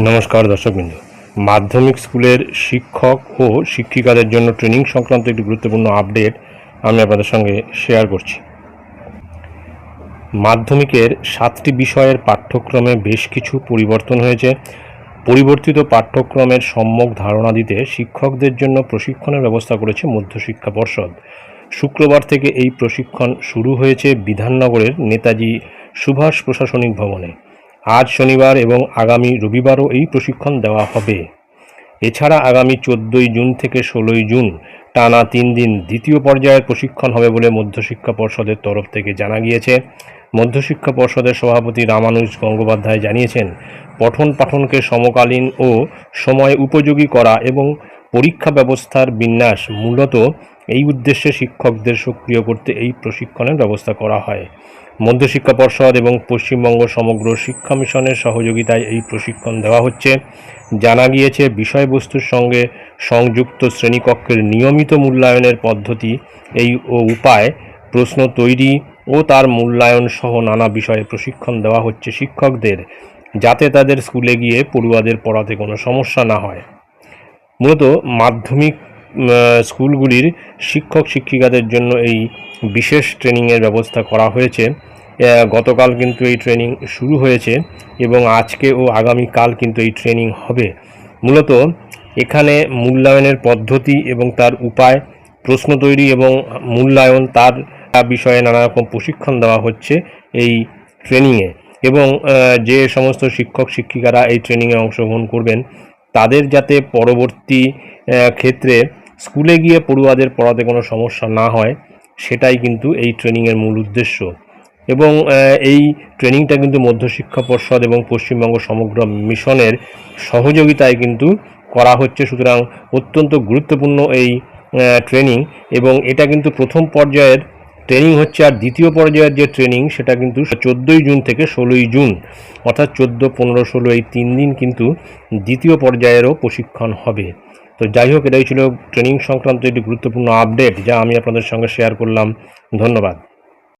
নমস্কার দর্শকবৃন্দ। মাধ্যমিক স্কুলের শিক্ষক ও শিক্ষিকাদের জন্য ট্রেনিং সংক্রান্ত একটি গুরুত্বপূর্ণ আপডেট আমি আপনাদের সঙ্গে শেয়ার করছি। মাধ্যমিকের সাতটি বিষয়ের পাঠ্যক্রমে বেশ কিছু পরিবর্তন হয়েছে। পরিবর্তিত পাঠ্যক্রমের সম্যক ধারণা দিতে শিক্ষকদের জন্য প্রশিক্ষণের ব্যবস্থা করেছে মধ্যশিক্ষা পর্ষদ। শুক্রবার থেকে এই প্রশিক্ষণ শুরু হয়েছে বিধাননগরের নেতাজি সুভাষ প্রশাসনিক ভবনে। আজ শনিবার এবং আগামী রবিবারও এই প্রশিক্ষণ দেওয়া হবে। এছাড়া আগামী চোদ্দোই জুন থেকে ষোলোই জুন টানা তিন দিন দ্বিতীয় পর্যায়ের প্রশিক্ষণ হবে বলে মধ্যশিক্ষা পর্ষদের তরফ থেকে জানা গিয়েছে। মধ্যশিক্ষা পর্ষদের সভাপতি রামানুজ গঙ্গোপাধ্যায় জানিয়েছেন, পঠন পাঠনকে সমকালীন ও সময় উপযোগী করা এবং পরীক্ষা ব্যবস্থার বিন্যাস মূলত এই উদ্দেশ্যে শিক্ষকদের সক্রিয় করতে এই প্রশিক্ষণের ব্যবস্থা করা হয়। মধ্যশিক্ষা পর্ষদ এবং পশ্চিমবঙ্গ সমগ্র শিক্ষা মিশনের সহযোগিতায় এই প্রশিক্ষণ দেওয়া হচ্ছে। জানা গিয়েছে, বিষয়বস্তুর সঙ্গে সংযুক্ত শ্রেণীকক্ষের নিয়মিত মূল্যায়নের পদ্ধতি এই ও উপায়, প্রশ্ন তৈরি ও তার মূল্যায়ন সহ নানা বিষয়ে প্রশিক্ষণ দেওয়া হচ্ছে শিক্ষকদের, যাতে তাদের স্কুলে গিয়ে পড়ুয়াদের পড়াতে কোনো সমস্যা না হয়। মূলত মাধ্যমিক স্কুলগুলির শিক্ষক শিক্ষিকাদের জন্য এই বিশেষ ট্রেনিংয়ের ব্যবস্থা করা হয়েছে। গতকাল কিন্তু এই ট্রেনিং শুরু হয়েছে এবং আজকে ও আগামীকাল কিন্তু এই ট্রেনিং হবে। মূলত এখানে মূল্যায়নের পদ্ধতি এবং তার উপায়, প্রশ্ন তৈরি এবং মূল্যায়ন তার বিষয়ে নানা রকম প্রশিক্ষণ দেওয়া হচ্ছে এই ট্রেনিংয়ে এবং যে সমস্ত শিক্ষক শিক্ষিকারা এই ট্রেনিংয়ে অংশগ্রহণ করবেন, তাদের যাতে পরবর্তী ক্ষেত্রে স্কুলে গিয়ে পড়ুয়াদের পড়াতে কোনো সমস্যা না হয়, সেটাই কিন্তু এই ট্রেনিংয়ের মূল উদ্দেশ্য। এবং এই ট্রেনিংটা কিন্তু মধ্যশিক্ষা পর্ষদ এবং পশ্চিমবঙ্গ সমগ্র মিশনের সহযোগিতায় কিন্তু করা হচ্ছে। সুতরাং অত্যন্ত গুরুত্বপূর্ণ এই ট্রেনিং এবং এটা কিন্তু প্রথম পর্যায়ের ট্রেনিং হচ্ছে আর দ্বিতীয় পর্যায়ের যে ট্রেনিং সেটা কিন্তু চোদ্দোই জুন থেকে ষোলোই জুন। অর্থাৎ চোদ্দ, পনেরো, ষোলো এই তিন দিন কিন্তু দ্বিতীয় পর্যায়েরও প্রশিক্ষণ হবে। তো যাই হোক, এটাই ছিল ট্রেনিং সংক্রান্ত একটি গুরুত্বপূর্ণ আপডেট যা আমি আপনাদের সঙ্গে শেয়ার করলাম। ধন্যবাদ।